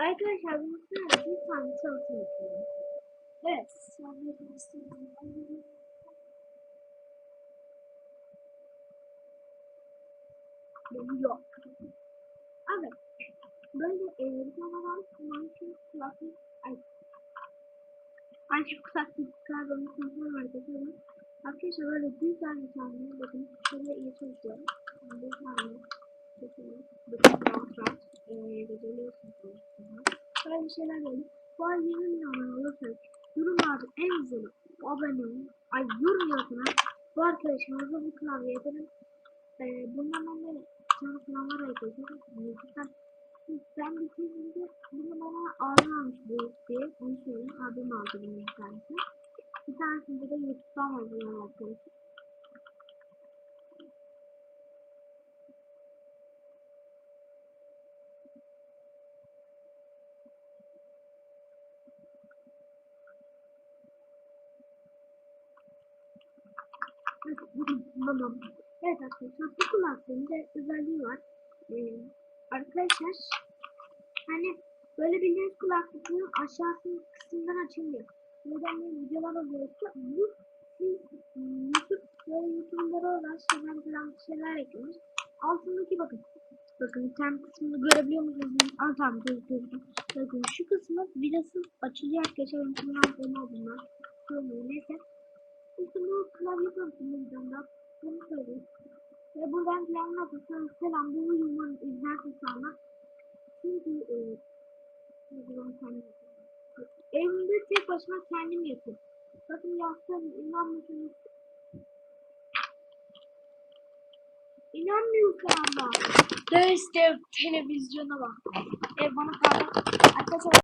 Arkadaşlar üstüne bir tane salata yapıyorum. Evet. Benim yok. Evet. Böyle bir tane var. Manşin kulaklık. Ay. Manşin kulaklık karbonlu kontrol var. Bakıyorum. Arkadaşlar böyle güzel bir tane. Bakın şöyle iyi çalışıyorum. Bir tane. Bakın. Bakın rahat rahat. Geceliyorsunuz. Böyle bir şeyler geldi. Bu ay 20 milyon olursak yorumlarda en güzeli abone olun. Ay yorum yazın. Bu arkadaşımıza bu klavye ederim. Ee, bundan ben de sonra sınavlar. YouTube'dan ben bitirdiğimde bunu bana abim almış bu diye onu söyleyeyim. Abim aldı bunu bir tanesi. Bir tanesinde de YouTube'dan aldılar arkadaşlar. Tamam. Evet arkadaşlar bu kulaklığın bir özelliği var. Ee, arkadaşlar hani böyle bildiğiniz kulaklıkların aşağısının kısmından açılmıyor. Neden böyle videolar oluyor bu siz YouTube böyle YouTube'lara olan şeyler falan bir şeyler eklemiş. Altındaki bakın. Bakın tem kısmını görebiliyor musunuz? Aa tamam gözüküyor. Bakın şu kısmı vidasız açılıyor arkadaşlar. Benim kulağım olmaz bunlar. Neyse. İşte bu klavye videomda bunu söyleyeyim. Ve buradan planına basarsanız selam bu uyumun izlersin sonra. Çünkü e. Evimde tek başıma kendim yapıyorum. Bakın yaptım inanmıyorsunuz. İnanmıyorsun ama. Dövüş dev televizyona bak. E bana para. Arkadaşlar